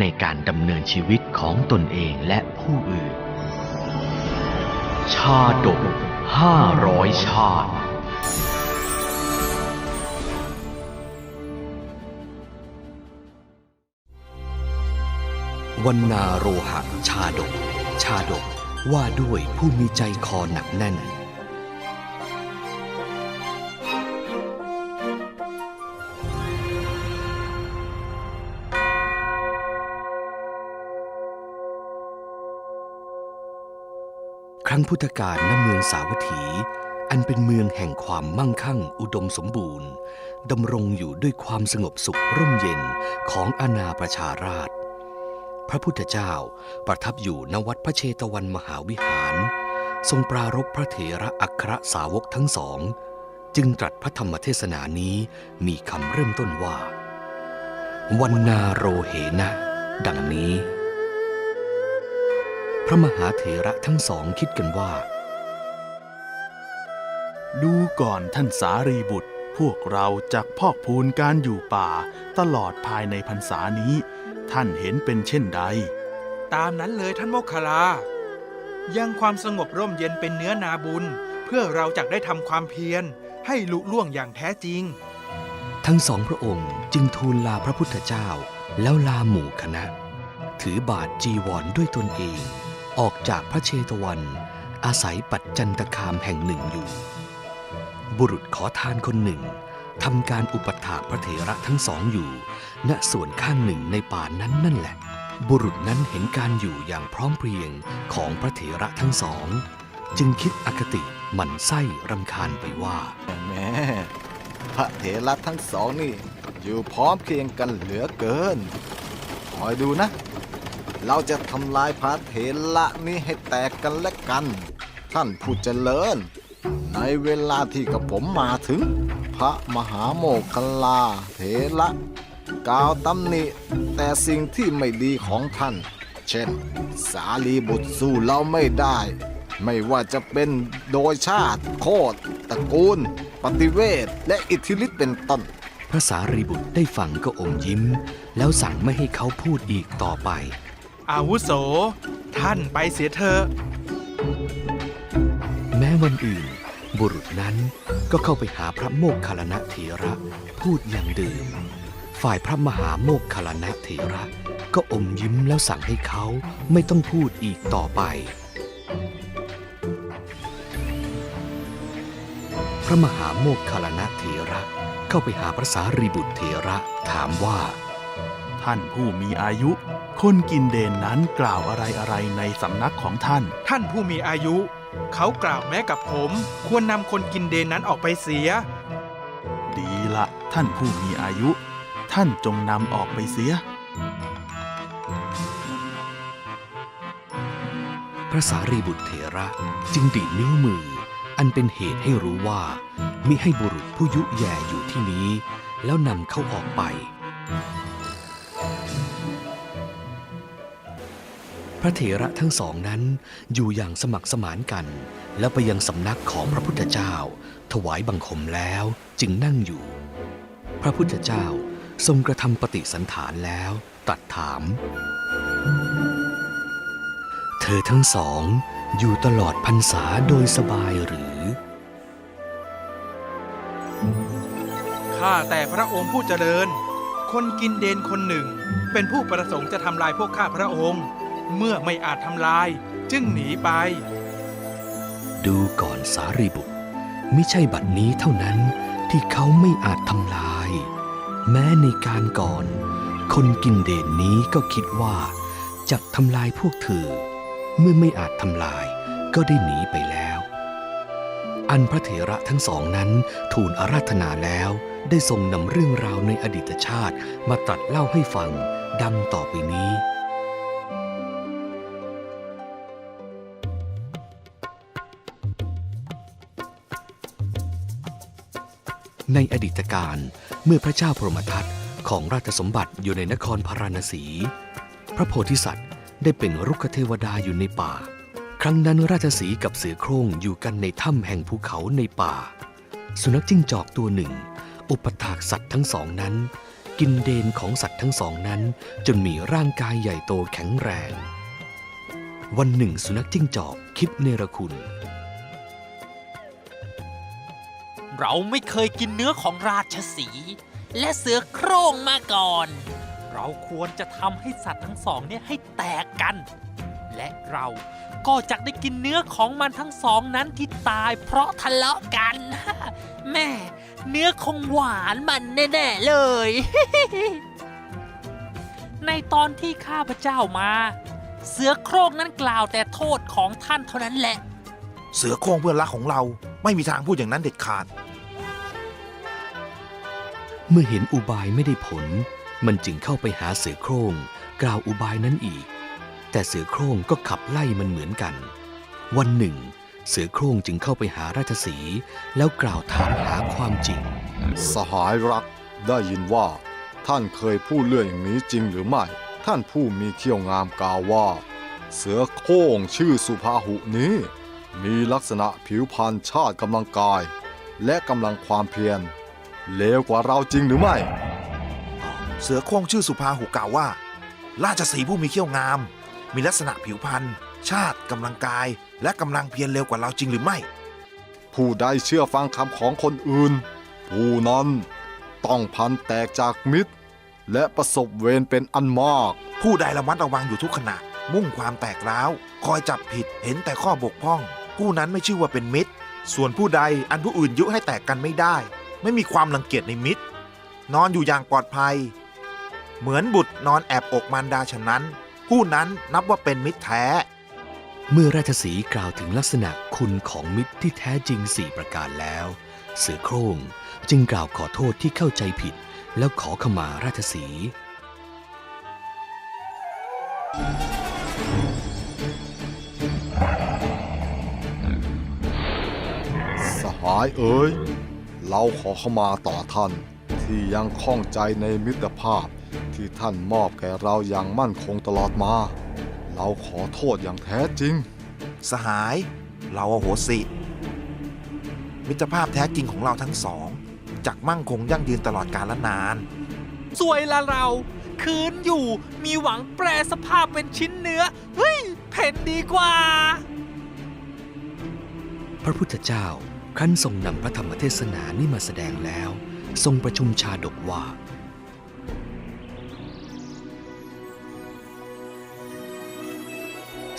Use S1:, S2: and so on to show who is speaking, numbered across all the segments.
S1: ในการดำเนินชีวิตของตนเองและผู้อื่น ชาดกห้าร้อยชาติวันนาโรหะชาดก ชาดกว่าด้วยผู้มีใจคอหนักแน่น ครั้งพุทธกาลณเมืองสาวัตถี อันเป็นเมืองแห่งความมั่งคั่งอุดมสมบูรณ์ดำรงอยู่ด้วยความสงบสุขร่มเย็นของอาณาประชาราษฎร์พระพุทธเจ้าประทับอยู่ณวัดพระเชตวันมหาวิหาร ทรงปรารภพระเถระอัครสาวกทั้งสอง จึงตรัสพระธรรมเทศนานี้มีคำเริ่มต้นว่า วันนาโรเหนะ ดังนี้ พระมหาเถระทั้งสองคิดกันว่า
S2: ดูก่อนท่านสารีบุตร พวกเราจากพอกพูนการอยู่ป่า ตลอดภายในพรรษานี้ ท่านเห็นเป็นเช่นใด
S3: ตามนั้นเลยท่านโมคคลลายังความสงบร่มเย็นเป็นเนื้อนาบุญ เพื่อเราจะได้ทำความเพียร ให้ลุล่วงอย่างแท้จริง
S1: ทั้งสองพระองค์จึงทูลลาพระพุทธเจ้า แล้วลาหมู่คณะ ถือบาทจีวรด้วยตนเอง ออกจากพระเชตวัน อาศัยปัจจันตคามแห่งหนึ่งอยู่ บุรุษขอทานคนหนึ่งทำการอุปถากพระเถระทั้งสองอยู่ ณส่วนข้างหนึ่งในป่านั้นนั่นแหละ บุรุษนั้นเห็นการอยู่อย่างพร้อมเพรียงของพระเถระทั้งสอง จึงคิดอคติหมั่นไส้รำคาญไปว่า
S4: แม่พระเถระทั้งสองนี่ อยู่พร้อมเพรียงกันเหลือเกิน คอยดูนะ เราจะทำลายพระเถระนี้ให้แตกกันและกัน ท่านผู้เจริญ ในเวลาที่กับผมมาถึง พระมหาโมคคลลาเถระกล่าวตำหนิ แต่สิ่งที่ไม่ดีของท่าน เช่น สาลีบุตรสู้เราไม่ได้ ไม่ว่าจะเป็นโดยชาติ โคตรตระกูล ปฏิเวทและอิทธิฤทธิ์เป็นต้น
S1: พระสารีบุตรได้ฟังก็อมยิ้ม แล้วสั่งไม่ให้เขาพูดอีกต่อไป
S3: อาวุโส ท่านไปเสียเถอะ
S1: แม้วันอื่น บุรุษนั้นก็เข้าไปหาพระโมกขลลนะเถระพูดอย่างเดิม ฝ่ายพระมหาโมกขลลนะเถระ ก็อมยิ้มแล้วสั่งให้เขาไม่ต้องพูดอีกต่อไป พระมหาโมกขลลนะเถระเข้าไปหาพระสารีบุตรเถระถามว่า
S2: ท่านผู้มีอายุ คนกินเดนนั้นกล่าวอะไรอะไรในสำนักของท่าน
S3: ท่านผู้มีอายุ เขากล่าวแม้กับผม ควรนำคนกินเดนนั้นออกไปเสีย
S2: ดีละท่านผู้มีอายุ ท่านจงนำออกไปเสีย
S1: พระสารีบุตรเถระจึงดีดนิ้วมือ อันเป็นเหตุให้รู้ว่า มิให้บุรุษผู้ยุแย่อยู่ที่นี้ แล้วนำเขาออกไป ระเถระทั้งสองนั้นอยู่อย่างสมัครสมานกัน แล้วไปยังสำนักของพระพุทธเจ้า ถวายบังคมแล้วจึงนั่งอยู่ พระพุทธเจ้าทรงกระทำปฏิสันฐานแล้วตรัสถาม เธอทั้งสองอยู่ตลอดพรรษาโดยสบายหรือ
S3: ข้าแต่พระองค์ผู้เจริญ คนกินเดนคนหนึ่ง เป็นผู้ประสงค์จะทำลายพวกข้าพระองค์ เมื่อไม่อาจทำลาย จึงหนีไป
S1: ดูก่อนสารีบุตรไมิใช่บัดนี้เท่านั้นที่เขาไม่อาจทำลาย แม้ในการก่อน คนกินเดนนี้ก็คิดว่าจะทำลายพวกเธอ เมื่อไม่อาจทำลายก็ได้หนีไปแล้ว อันพระเถระทั้งสองนั้นทูลอาราธนาแล้วได้ทรงนำเรื่องราวในอดีตชาติมาตรัสเล่าให้ฟังดังต่อไปนี้ ในอดีตการเมื่อพระเจ้าพรหมทัตของราชสมบัติอยู่ในนครพาราณสี พระโพธิสัตว์ได้เป็นรุกขเทวดาอยู่ในป่า ครั้งนั้นราชสีกับเสือโคร่งอยู่กันในถ้ำแห่งภูเขาในป่า สุนัขจิ้งจอกตัวหนึ่ง อุปถากสัตว์ทั้งสองนั้น กินเดนของสัตว์ทั้งสองนั้น จนมีร่างกายใหญ่โตแข็งแรง วันหนึ่งสุนัขจิ้งจอกคิดเนรคุณ
S5: เราไม่เคยกินเนื้อของราชสีและเสือโคร่งมาก่อน เราควรจะทำให้สัตว์ทั้งสองเนี่ยให้แตกกัน และเราก็จะได้กินเนื้อของมันทั้งสองนั้นที่ตายเพราะทะเลาะกัน แม่ เนื้อคงหวานมันแน่ๆเลย ในตอนที่ข้าพเจ้ามา เสือโคร่งนั้นกล่าวแต่โทษของท่านเท่านั้นแหละ
S6: เสือโคร่งเพื่อนรักของเราไม่มีทางพูดอย่างนั้นเด็ดขาด
S1: เมื่อเห็นอุบายไม่ได้ผล มันจึงเข้าไปหาเสือโคร่งกล่าวอุบายนั้นอีก แต่เสือโคร่งก็ขับไล่มันเหมือนกัน วันหนึ่ง เสือโคร่งจึงเข้าไปหาราชสีแล้วกล่าวถามหาความจริง
S4: สหายรักได้ยินว่า ท่านเคยพูดเรื่องอย่างนี้จริงหรือไม่ ท่านผู้มีเขี้ยวงามกล่าวว่า เสือโคร่งชื่อสุภาหุนี้ มีลักษณะผิวพรรณชาติกำลังกาย และกำลังความเพียร เลวกว่าเราจริงหรือไม่
S6: เสือโคร่งชื่อสุภาหูกล่าวว่า ราชสีห์ผู้มีเขี้ยวงาม มีลักษณะผิวพรรณชาติกำลังกาย และกำลังเพียรเร็วกว่าเราจริงหรือไม่
S4: ผู้ใดเชื่อฟังคำของคนอื่น ผู้นั้นต้องพันแตกจากมิตร และประสบเวรเป็นอันมาก
S6: ผู้ใดระมัดระวังอยู่ทุกขณะ มุ่งความแตกร้าว คอยจับผิดเห็นแต่ข้อบกพร่อง ผู้นั้นไม่ชื่อว่าเป็นมิตร ส่วนผู้ใดอันผู้อื่นยุให้แตกกันไม่ได้ ไม่มีความรังเกียจในมิตร นอนอยู่อย่างปลอดภัย เหมือนบุตรนอนแอบอกมารดาฉะนั้น ผู้นั้นนับว่าเป็นมิตรแท้
S1: เมื่อราชสีห์กล่าวถึงลักษณะคุณของมิตรที่แท้จริงสี่ประการแล้ว เสือโคร่งจึงกล่าวขอโทษที่เข้าใจผิด แล้วขอขมาราชสีห์
S4: สหายเอ๋ย เราขอเข้ามาต่อท่าน ที่ยังข้องใจในมิตรภาพที่ท่านมอบแก่เราอย่างมั่นคงตลอดมา เราขอโทษอย่างแท้จริง
S6: สหาย เราอโหสิ มิตรภาพแท้จริงของเราทั้งสองจักมั่งคงยั่งยืนตลอดกาลนาน
S5: สวยละเรา คืนอยู่มีหวังแปรสภาพเป็นชิ้นเนื้อ เฮ้ย เพ่นดีกว่า
S1: พระพุทธเจ้า ครั้นทรงนำพระธรรมเทศนานี้มาแสดงแล้ว ทรงประชุมชาดกว่า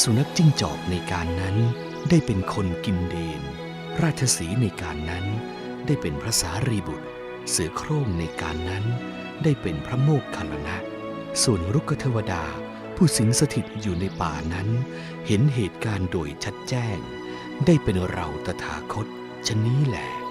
S1: สุนัขจิ้งจอกในการนั้น ได้เป็นคนกินเดน ราชสีในการนั้น ได้เป็นพระสารีบุตร เสือโคร่งในการนั้น ได้เป็นพระโมกขลลนะ ส่วนรุกขเทวดาผู้สิงสถิตอยู่ในป่านั้น เห็นเหตุการณ์โดยชัดแจ้ง ได้เป็นเราตถาคต ชนี้แหละ